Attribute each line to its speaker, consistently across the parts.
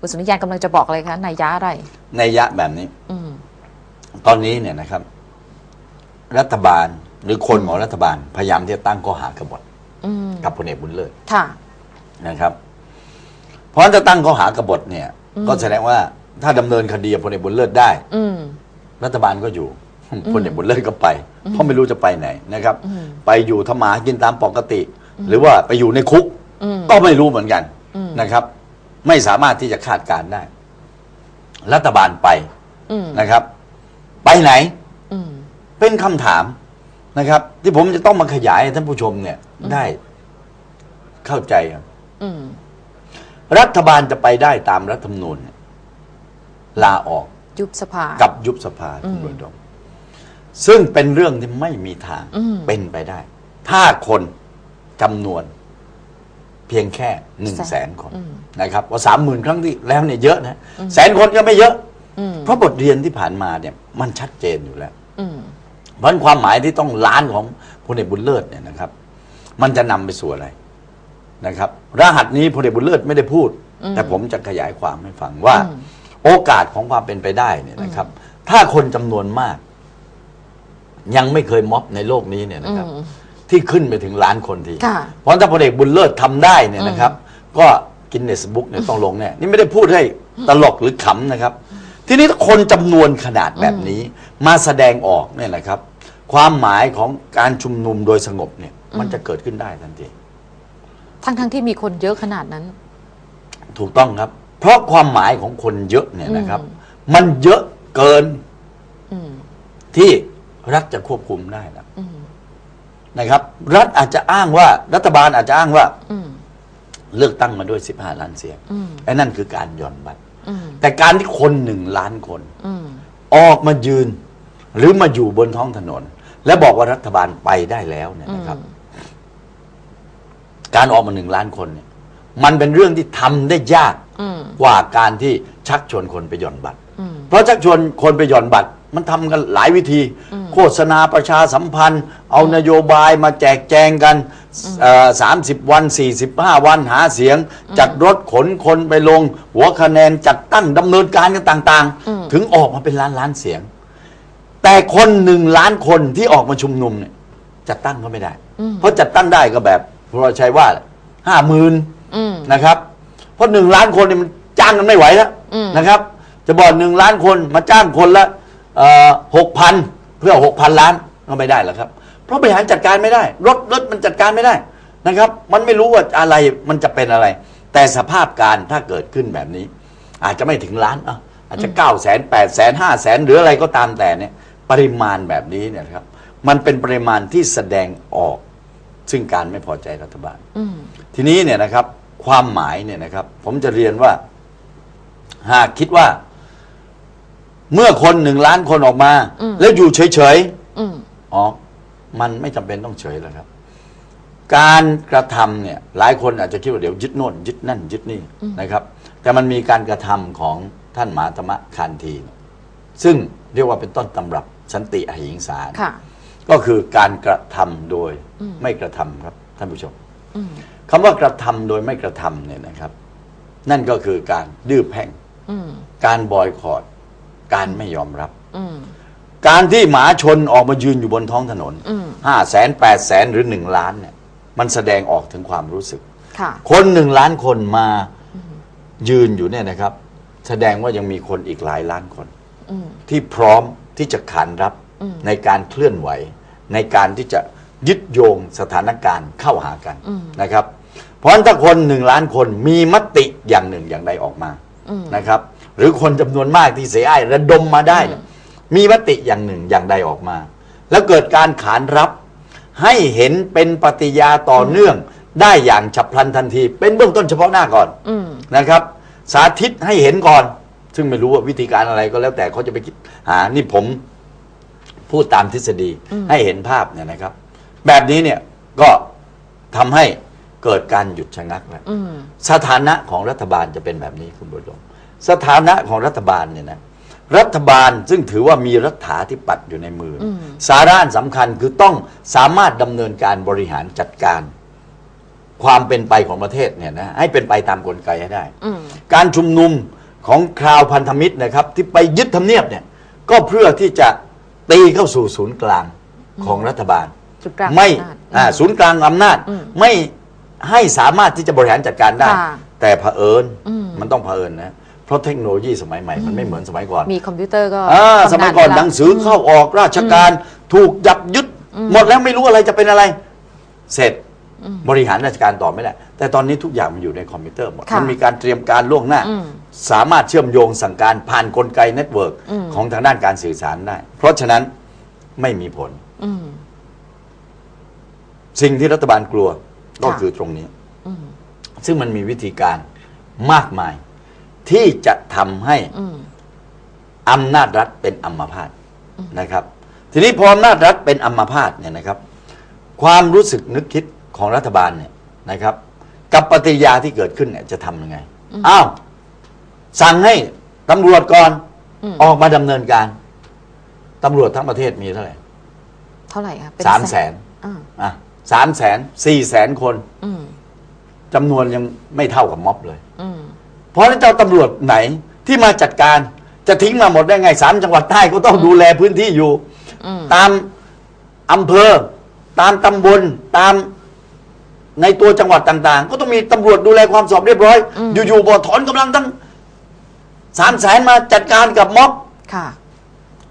Speaker 1: คุณสุนิยานกำลังจะบอกอะไรคะนายยะอะไร
Speaker 2: ในยะแบบนี้
Speaker 1: อืม
Speaker 2: ตอนนี้เนี่ยนะครับ รัฐบาลหรือคนของรัฐบาลพยายามที่จะตั้งข้อหากบฏ
Speaker 1: อืม
Speaker 2: กับพลเอกบุญเลิศ
Speaker 1: ค่ะ
Speaker 2: นะครับ เพราะฉะนั้นจะตั้งข้อหากบฏเนี่ยก็แสดงว่าถ้าดำเนินคดีกับพลเอกบุญเลิศได้
Speaker 1: อืม
Speaker 2: รัฐบาลก็อยู่ พลเอกบุญเลิศก็ไป เพราะไม่รู้จะไปไหนนะครับไปอยู่ทำมาหากินตามปกติ หรือว่าไปอยู่ในคุก
Speaker 1: อืม
Speaker 2: ก็ไม่รู้เหมือนกันนะครับ ไม่สามารถที่จะคาดการณ์ได้ รัฐบาลไป
Speaker 1: อืม
Speaker 2: นะครับ ไปไหน
Speaker 1: อืม
Speaker 2: เป็นคำถามนะครับ ที่ผมจะต้องมาขยายให้ท่านผู้ชมเนี่ย ได้เข้าใจครับ
Speaker 1: อืม
Speaker 2: รัฐบาลจะไปได้ตามรัฐธรรมนูญเนี่ยลาออก
Speaker 1: ยุบสภา
Speaker 2: กับยุบสภาคุณบุญดมซึ่งเป็นเรื่องที่ไม่มีทาง
Speaker 1: อืม
Speaker 2: เป็นไปได้ ถ้าคนจำนวน เพียงแค่หนึ่งแสนคนนะครับว่าสามหมื่นครั้งที่แล้วเนี่ยเยอะนะแสนคนก็ไม่เยอะ
Speaker 1: อืม
Speaker 2: เพราะบทเรียนที่ผ่านมาเนี่ยมันชัดเจนอยู่แล้ว
Speaker 1: อืม
Speaker 2: เพราะฉะนั้นความหมายที่ต้องล้านของพลเอกบุญเลิศเนี่ยนะครับ มันจะนำไปสู่อะไรนะครับ รหัสนี้พลเอกบุญเลิศไม่ได้พูด แต่ผมจะขยายความให้ฟังว่า
Speaker 1: อืม
Speaker 2: โอกาสของความเป็นไปได้เนี่ยนะครับ ถ้าคนจำนวนมาก ยังไม่เคยม็อบในโลกนี้เนี่ยนะครับ
Speaker 1: อืม
Speaker 2: ที่ขึ้นไปถึงล้านคนที
Speaker 1: ค่ะ
Speaker 2: เพราะถ้าพลเอกบุญเลิศทำได้เนี่ยนะครับ ก็กินเนสบุ๊กเนี่ยต้องลงแน่นี่ไม่ได้พูดให้ตลกหรือขำนะครับ ทีนี้ถ้าคนจำนวนขนาดแบบนี้มาแสดงออกเนี่ยนะครับ ความหมายของการชุมนุมโดยสงบเนี่ย มันจะเกิดขึ้นได้ทันที
Speaker 1: ทั้งทั้งที่มีคนเยอะขนาดนั้น
Speaker 2: ถูกต้องครับ เพราะความหมายของคนเยอะเนี่ยนะครับ
Speaker 1: อืม
Speaker 2: มันเยอะเกิน
Speaker 1: อืม
Speaker 2: ที่รัฐจะควบคุมได้นะ
Speaker 1: อืม
Speaker 2: นะครับ รัฐอาจจะอ้างว่ารัฐบาลอาจจะอ้างว่า
Speaker 1: อืม
Speaker 2: เลือกตั้งมาด้วย 15 ล้านเสียง
Speaker 1: อืม
Speaker 2: ไอ้นั่นคือการหย่อนบัตร
Speaker 1: อืม
Speaker 2: แต่การที่คนหนึ่งล้านคน
Speaker 1: อืม
Speaker 2: ออกมายืน หรือมาอยู่บนท้องถนน และบอกว่ารัฐบาลไปได้แล้วเนี่ยนะครับ การออกมาหนึ่งล้านคนเนี่ย มันเป็นเรื่องที่ทำได้ยาก
Speaker 1: อืม
Speaker 2: กว่าการที่ชักชวนคนไปหย่อนบัตร
Speaker 1: อืม
Speaker 2: เพราะชักชวนคนไปหย่อนบัตร มันทำกันหลายวิธี โฆษณาประชาสัมพันธ์ เอานโยบายมาแจกแจงกันสามสิบวันสี่สิบห้าวันหาเสียง จัดรถขนคนไปลง หัวคะแนนจัดตั้งดำเนินการกันต่าง
Speaker 1: อืม
Speaker 2: ๆถึงออกมาเป็นล้านล้านเสียง แต่คนหนึ่งล้านคนที่ออกมาชุมนุมเนี่ยจัดตั้งก็ไม่ได้ เพราะจัดตั้งได้ก็แบบพระชัยว่าห้าหมื่น
Speaker 1: อืม
Speaker 2: นะครับ เพราะหนึ่งล้านคนเนี่ยมันจ้างกันไม่ไหวแล้ว
Speaker 1: อืม
Speaker 2: นะครับ จะบอกหนึ่งล้านคนมาจ้างคนละ หกพันเพื่อหกพันล้านก็ไม่ได้หรอกครับ เพราะบริหารจัดการไม่ได้ รถรถมันจัดการไม่ได้นะครับ มันไม่รู้ว่าอะไรมันจะเป็นอะไร แต่สภาพการถ้าเกิดขึ้นแบบนี้ อาจจะไม่ถึงล้านอะอาจจะเก้าแสนแปดแสนห้าแสนหรืออะไรก็ตามแต่เนี่ยปริมาณแบบนี้เนี่ยนะครับ มันเป็นปริมาณที่แสดงออก ซึ่งการไม่พอใจรัฐบาล
Speaker 1: อืม
Speaker 2: ทีนี้เนี่ยนะครับ ความหมายเนี่ยนะครับ ผมจะเรียนว่า หากคิดว่า เมื่อคนหนึ่งล้านคนออกมา
Speaker 1: อืม
Speaker 2: แล้วอยู่เฉย
Speaker 1: อืม
Speaker 2: ๆอ๋อมันไม่จำเป็นต้องเฉยแล้วครับ การกระทำเนี่ย หลายคนอาจจะคิดว่าเดี๋ยวยึดโน่นยึดนั่นยึดนี่นะครับ แต่มันมีการกระทำของท่านมหาธรรมคานทีเนี่ยซึ่งเรียกว่าเป็นต้นตำรับสันติอหิงสา
Speaker 1: ค่ะ
Speaker 2: ก็คือการกระทำโดย
Speaker 1: อืม
Speaker 2: ไม่กระทำครับท่านผู้ชม
Speaker 1: อืม
Speaker 2: คำว่ากระทำโดยไม่กระทำเนี่ยนะครับ นั่นก็คือการดื้อแพ่ง
Speaker 1: อืม
Speaker 2: การบอยคอรด การไม่ยอมรับ
Speaker 1: อืม
Speaker 2: การที่หมาชนออกมายืนอยู่บนท้องถนน
Speaker 1: อืม
Speaker 2: ห้าแสนแปดแสนหรือหนึ่งล้านเนี่ย มันแสดงออกถึงความรู้สึก
Speaker 1: ค่ะ
Speaker 2: คนหนึ่งล้านคนมายืนอยู่เนี่ยนะครับ แสดงว่ายังมีคนอีกหลายล้านคน
Speaker 1: อืม
Speaker 2: ที่พร้อมที่จะขานรับ
Speaker 1: อืม
Speaker 2: ในการเคลื่อนไหว ในการที่จะยึดโยงสถานการณ์เข้าหากัน
Speaker 1: อืม
Speaker 2: นะครับ เพราะฉะนั้นถ้าคนหนึ่งล้านคนมีมติอย่างหนึ่งอย่างใดออกมา
Speaker 1: อืม
Speaker 2: นะครับ หรือคนจำนวนมากที่เสียอ้ายระดมมาได้เนี่ยมีมติอย่างหนึ่งอย่างใดออกมา แล้วเกิดการขานรับให้เห็นเป็นปฏิยาต่อเนื่องได้อย่างฉับพลันทันที เป็นเบื้องต้นเฉพาะหน้าก่อน
Speaker 1: อืม
Speaker 2: นะครับ สาธิตให้เห็นก่อน ซึ่งไม่รู้ว่าวิธีการอะไรก็แล้วแต่เขาจะไปคิดหานี่ผมพูดตามทฤษฎีให้เห็นภาพเนี่ยนะครับ แบบนี้เนี่ยก็ทำให้เกิดการหยุดชะงักแล้ว
Speaker 1: อืม
Speaker 2: สถานะของรัฐบาลจะเป็นแบบนี้คุณบุญดม สถานะของรัฐบาลเนี่ยนะรัฐบาลซึ่งถือว่ามีรัฐาธิปัตย์อยู่ในมืออ
Speaker 1: ม
Speaker 2: สาระสำคัญคือต้องสามารถดำเนินการบริหารจัดการ ความเป็นไปของประเทศเนี่ยนะให้เป็นไปตามกลไกให้ได้
Speaker 1: อืม
Speaker 2: การชุมนุมของคราวพันธมิตรนะครับ ที่ไปยึดทำเนียบเนี่ย ก็เพื่อที่จะตีเข้าสู่ศูนย์กลางของรัฐบาล
Speaker 1: จุดกลาง
Speaker 2: ไม่
Speaker 1: อำนาจ
Speaker 2: อ่าศูนย์กลางอำนาจ
Speaker 1: อืม
Speaker 2: ไม่ให้สามารถที่จะบริหารจัดการได้
Speaker 1: ค่ะ
Speaker 2: แต่เผอิญ
Speaker 1: อืม
Speaker 2: มันต้องเผอิญนะ เพราะเทคโนโลยีสมัยใหม่มันไม่เหมือนสมัยก่อน
Speaker 1: มีคอมพิวเตอร์ก็
Speaker 2: อ่า
Speaker 1: ทำ
Speaker 2: สมัยก่อน
Speaker 1: ได้
Speaker 2: หนังสือเข้าออกราชการถูกจับยึดหมดแล้วไม่รู้อะไรจะเป็นอะไร เสร็จบริหารราชการต่อไม่ได้ แต่ตอนนี้ทุกอย่างมันอยู่ในคอมพิวเตอร์หมด
Speaker 1: ค่ะ
Speaker 2: มันมีการเตรียมการล่วงหน้า
Speaker 1: อืม
Speaker 2: สามารถเชื่อมโยงสั่งการผ่านกลไกเน็ตเวิร์ก
Speaker 1: อืม
Speaker 2: ของทางด้านการสื่อสารได้ เพราะฉะนั้นไม่มีผล
Speaker 1: อืม
Speaker 2: สิ่งที่รัฐบาลกลัวก็
Speaker 1: ค่ะ
Speaker 2: คือตรงนี้
Speaker 1: อืม
Speaker 2: ซึ่งมันมีวิธีการมากมาย ที่จะทำให้
Speaker 1: อืม
Speaker 2: อำนาจรัฐเป็นอัมพาตนะครับ ทีนี้พออำนาจรัฐเป็นอัมพาตเนี่ยนะครับ ความรู้สึกนึกคิดของรัฐบาลเนี่ยนะครับ กับปฏิกิริยาที่เกิดขึ้นเนี่ยจะทำยังไงอ้าวสั่งให้ตำรวจก่อน
Speaker 1: อืม
Speaker 2: ออกมาดำเนินการตำรวจทั้งประเทศมีเท่าไหร่
Speaker 1: เท่าไหร่ครับเป็น
Speaker 2: สามแสน
Speaker 1: อ่า
Speaker 2: อะสามแสนสี่แสนคน
Speaker 1: อืม
Speaker 2: จำนวนยังไม่เท่ากับม็อบเลย
Speaker 1: อืม
Speaker 2: เพราะฉะนั้นเจ้าตำรวจไหนที่มาจัดการจะทิ้งมาหมดได้ไงสามจังหวัดใต้ก็ต้องดูแลพื้นที่อยู่
Speaker 1: อืม
Speaker 2: ตามอำเภอ ตามตำบลตามในตัวจังหวัดต่างๆ ก็ต้องมีตำรวจดูแลความสอบเรียบร้อย อยู่ๆบอกถอนกำลังตั้งสามแสนมาจัดการกับม็อบ
Speaker 1: ค่ะ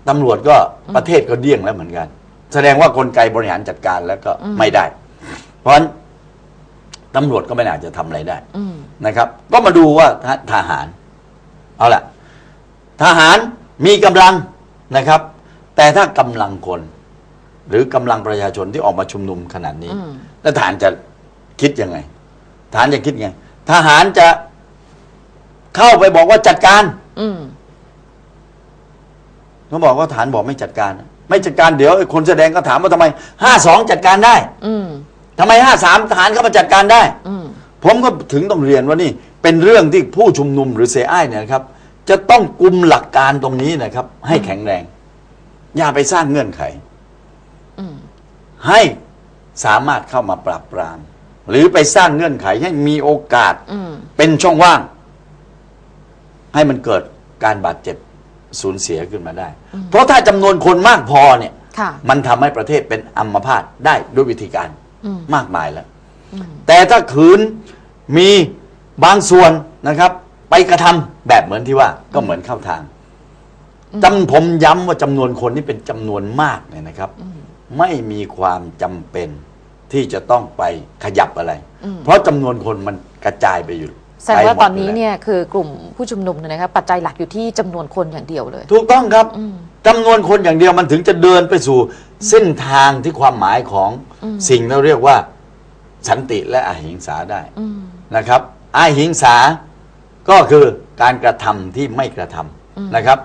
Speaker 2: ตำรวจก็ประเทศก็เดี้ยงแล้วเหมือนกัน แสดงว่ากลไกบริหารจัดการแล้วก็ไม่ได้ เพราะฉะนั้น ตำรวจก็ไม่น่าจะทำอะไรได้
Speaker 1: อืม
Speaker 2: นะครับ ก็มาดูว่าททหาร เอาละทหารมีกำลังนะครับ แต่ถ้ากำลังคน หรือกำลังประชาชนที่ออกมาชุมนุมขนาดนี้
Speaker 1: อืม
Speaker 2: แล้วทหารจะคิดยังไง ทหารจะคิดไง ทหารจะเข้าไปบอกว่าจัดการ
Speaker 1: อืม
Speaker 2: เขาบอกว่าทหารบอกไม่จัดการ ไม่จัดการเดี๋ยวไอ้คนแสดงก็ถามว่าทำไมห้าสองจัดการได้
Speaker 1: อืม
Speaker 2: ทำไมห้าสามทหารเข้ามาจัดการได้
Speaker 1: อืม
Speaker 2: ผมก็ถึงต้องเรียนว่านี่เป็นเรื่องที่ผู้ชุมนุมหรือเสียอ้ายเนี่ยนะครับ จะต้องกุมหลักการตรงนี้นะครับ ให้แข็งแรง อย่าไปสร้างเงื่อนไข
Speaker 1: อืม
Speaker 2: ให้สามารถเข้ามาปราบปราม หรือไปสร้างเงื่อนไขให้มีโอกาส
Speaker 1: อืม
Speaker 2: เป็นช่องว่าง ให้มันเกิดการบาดเจ็บสูญเสียขึ้นมาได้ เพราะถ้าจำนวนคนมากพอเนี่ย
Speaker 1: ค่ะ
Speaker 2: มันทำให้ประเทศเป็นอัมพาตได้ด้วยวิธีการ
Speaker 1: อื ม
Speaker 2: มากมายแล้ว แต่ถ้าขืนมีบางส่วนนะครับ ไปกระทำแบบเหมือนที่ว่า ก็เหมือนเข้าทางจำผมย้ำว่าจำนวนคนที่เป็นจำนวนมากเนี่ยนะครับ ไม่มีความจำเป็นที่จะต้องไปขยับอะไร เพราะจำนวนคนมันกระจายไปอยู่
Speaker 1: แสดงว่า
Speaker 2: ไปหม
Speaker 1: ตอนนี้
Speaker 2: ยู่แล้ว
Speaker 1: เนี่ยคือกลุ่มผู้ชุมนุมเนี่ยนะครับปัจจัยหลักอยู่ที่จำนวนคนอย่างเดียวเลย
Speaker 2: ถูกต้องครับ
Speaker 1: อืม
Speaker 2: จำนวนคนอย่างเดียวมันถึงจะเดินไปสู่เส้นทางที่ความหมายของ สิ่งเราเรียกว่า สันติและอหิงสาได้
Speaker 1: อืม
Speaker 2: นะครับอหิงสาก็คือการกระทำที่ไม่กระทำนะครับ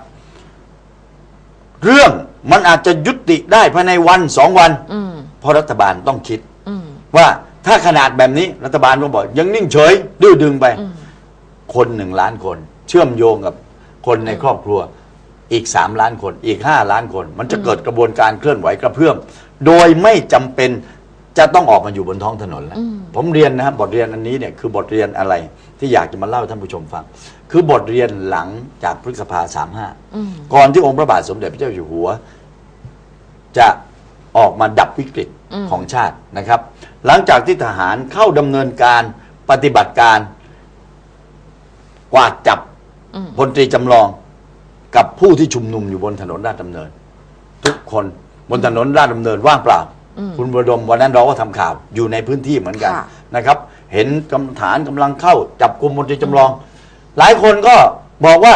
Speaker 2: เรื่องมันอาจจะยุติได้ภายในวันสองวัน
Speaker 1: อืม
Speaker 2: เพราะรัฐบาลต้องคิด
Speaker 1: อืม
Speaker 2: ว่าถ้าขนาดแบบนี้รัฐบาลต้องบอก ยังนิ่งเฉย ดื้อดึงไป คนหนึ่งล้านคน เชื่อมโยงกับคนในครอบครัวอีกสามล้านคน อีกห้าล้านคน มันจะเกิดกระบวนการเคลื่อนไหวกระเพื่อม โดยไม่จำเป็นจะต้องออกมาอยู่บนท้องถนนแล้ว ผมเรียนนะครับบทเรียนอันนี้เนี่ยคือบทเรียนอะไรที่อยากจะมาเล่าให้ท่านผู้ชมฟัง คือบทเรียนหลังจากพฤษภาสามห้า
Speaker 1: อืม
Speaker 2: ก่อนที่องค์พระบาทสมเด็จพระเจ้าอยู่หัว จะออกมาดับวิกฤต
Speaker 1: อืม
Speaker 2: ของชาตินะครับ หลังจากที่ทหารเข้าดำเนินการปฏิบัติการกวาดจับ
Speaker 1: อืม
Speaker 2: พลตรีจำลองกับผู้ที่ชุมนุมอยู่บนถนนราชดำเนิน ทุกคน บนถนนราชดำเนินว่างเปล่าคุณบรดมวันนั้นเราก็ทำข่าวอยู่ในพื้นที่เหมือนกัน
Speaker 1: ค่ะ
Speaker 2: นะครับ เห็นกำฐานกำลังเข้าจับกลุ่มพลตรีจำลอง หลายคนก็บอกว่า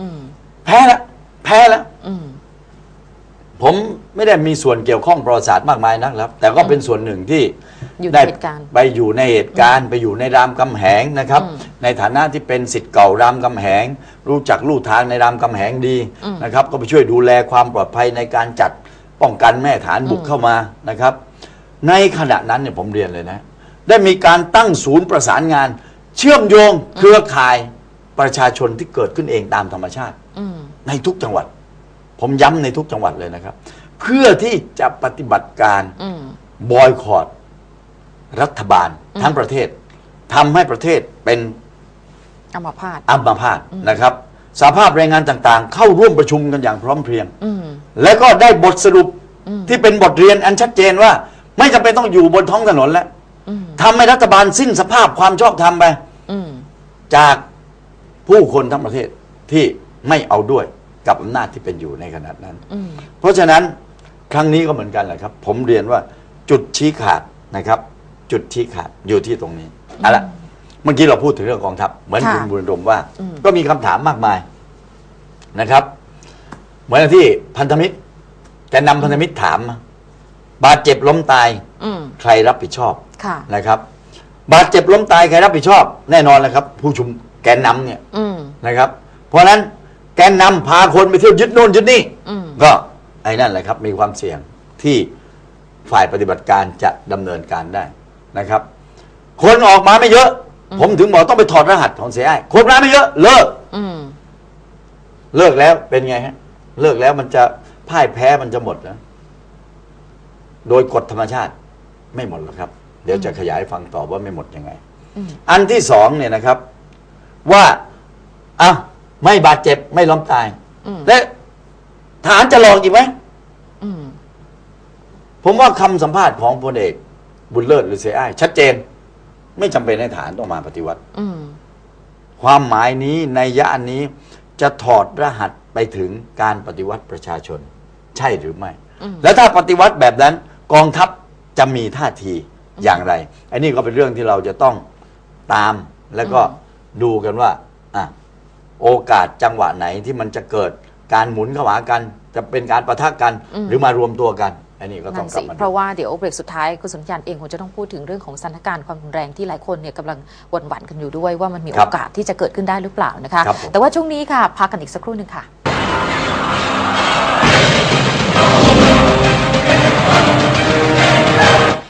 Speaker 1: อืม
Speaker 2: แพ้แล้วแพ้แล้ว
Speaker 1: อืม
Speaker 2: ผมไม่ได้มีส่วนเกี่ยวข้องประวัติศาสตร์มากมายนะครับ แต่ก็เป็นส่วนหนึ่งที่
Speaker 1: อยู่ใน
Speaker 2: ได้
Speaker 1: เหตุการณ์
Speaker 2: ไปอยู่ในเหตุการณ์ ไปอยู่ในรามคำแหงนะครับ
Speaker 1: อืม
Speaker 2: ในฐานะที่เป็นสิทธิ์เก่ารามคำแหง รู้จักลู่ทางในรามคำแหงดี
Speaker 1: อืม
Speaker 2: นะครับ ก็ไปช่วยดูแลความปลอดภัยในการจัด ป้องกันแม่ฐานบุกเข้ามานะครับ ในขณะนั้นเนี่ยผมเรียนเลยนะ ได้มีการตั้งศูนย์ประสานงาน เชื่อมโยงเครือข่ายประชาชนที่เกิดขึ้นเองตามธรรมชาติ
Speaker 1: อืม
Speaker 2: ในทุกจังหวัด ผมย้ำในทุกจังหวัดเลยนะครับ เพื่อที่จะปฏิบัติการ
Speaker 1: อืม
Speaker 2: บอยคอรดรัฐบาลทั้งประเทศทำให้ประเทศเป็น
Speaker 1: อัมาพาต
Speaker 2: อัมพาตนะครับ สาภาพแรงงานต่างๆ เข้าร่วมประชุมกันอย่างพร้อมเพรียง
Speaker 1: อืม
Speaker 2: และก็ได้บทสรุปที่เป็นบทเรียนอันชัดเจนว่า ไม่จำเป็นต้องอยู่บนท้องถนนแล้ว
Speaker 1: อืม
Speaker 2: ทำให้รัฐบาลสิ้นสภาพความชอบธรรมไป
Speaker 1: อืม
Speaker 2: จากผู้คนทั้งประเทศที่ไม่เอาด้วยกับอำนาจที่เป็นอยู่ในขณะนั้น
Speaker 1: อืม
Speaker 2: เพราะฉะนั้นครั้งนี้ก็เหมือนกันแหละครับ ผมเรียนว่าจุดชี้ขาดนะครับ จุดชี้ขาดอยู่ที่ตรงนี้เอาละ เมื่อกี้เราพูดถึงเรื่องกองทัพเหมือน
Speaker 1: ค่ะ
Speaker 2: คุณบุญรมว่า
Speaker 1: อืม
Speaker 2: ก็มีคำถามมากมายนะครับ เหมือนที่พันธมิตรแกนนำพันธมิตรถามมาบาดเจ็บล้มตาย
Speaker 1: อืม
Speaker 2: ใครรับผิดชอบ
Speaker 1: ค่ะ
Speaker 2: นะครับ บาดเจ็บล้มตายใครรับผิดชอบ แน่นอนแหละครับ ผู้ชุมแกนนำเนี่ย
Speaker 1: อืม
Speaker 2: นะครับ เพราะฉะนั้นแกนนำพาคนไปเที่ยวยึดโน่นยึดนี่
Speaker 1: อืม
Speaker 2: ก็ไอ้นั่นแหละครับมีความเสี่ยงที่ฝ่ายปฏิบัติการจะดำเนินการได้นะครับ คนออกมาไม่เยอะ ผมถึงบอกต้องไปถอดรหัสของเสียไอ้คนมาไม่เยอะ เลิก
Speaker 1: อืม
Speaker 2: เลิกแล้วเป็นไงฮะ เลิกแล้วมันจะพ่ายแพ้มันจะหมดนะ โดยกฎธรรมชาติไม่หมดหรอกครับ เดี๋ยวจะขยายฟังต่อว่าไม่หมดยังไง
Speaker 1: อืม
Speaker 2: อันที่สองเนี่ยนะครับ ว่าอะไม่บาดเจ็บไม่ล้มตาย
Speaker 1: อืม
Speaker 2: และทหารจะหลอกอีกไหม
Speaker 1: อืม
Speaker 2: ผมว่าคำสัมภาษณ์ของพลเอกบุญเลิศหรือเสียอ้ายชัดเจน ไม่จำเป็นให้ฐานต้องมาปฏิวัติ
Speaker 1: อืม
Speaker 2: ความหมายนี้ในยะอันนี้จะถอดรหัสไปถึงการปฏิวัติประชาชน ใช่หรือไม่
Speaker 1: อืม
Speaker 2: แล้วถ้าปฏิวัติแบบนั้นกองทัพจะมีท่าทีอย่างไรอันนี้ก็เป็นเรื่องที่เราจะต้องตามแล้วก็ดูกันว่าอะโอกาสจังหวะไหนที่มันจะเกิดการหมุนเข้าหากัน จะเป็นการประทะกัน
Speaker 1: อืม
Speaker 2: หรือมารวมตัวกัน อันนี้ก็ต้อนั่ง
Speaker 1: น
Speaker 2: กลับสิมา
Speaker 1: เพราะว่าเดี๋ยวเบรกสุดท้ายคุณสมยานเองคงจะต้องพูดถึงเรื่องของสถานการณ์ความรุนแรงที่หลายคนเนี่ยกำลังหวั่นหวั่นกันอยู่ด้วยว่ามันมีโอกาสที่จะเกิดขึ้นได้หรือเปล่านะคะ
Speaker 2: ค
Speaker 1: แต่ว่าช่วงนี้ค่ะพักกันอีกสักครู่หนึ่งค่ะ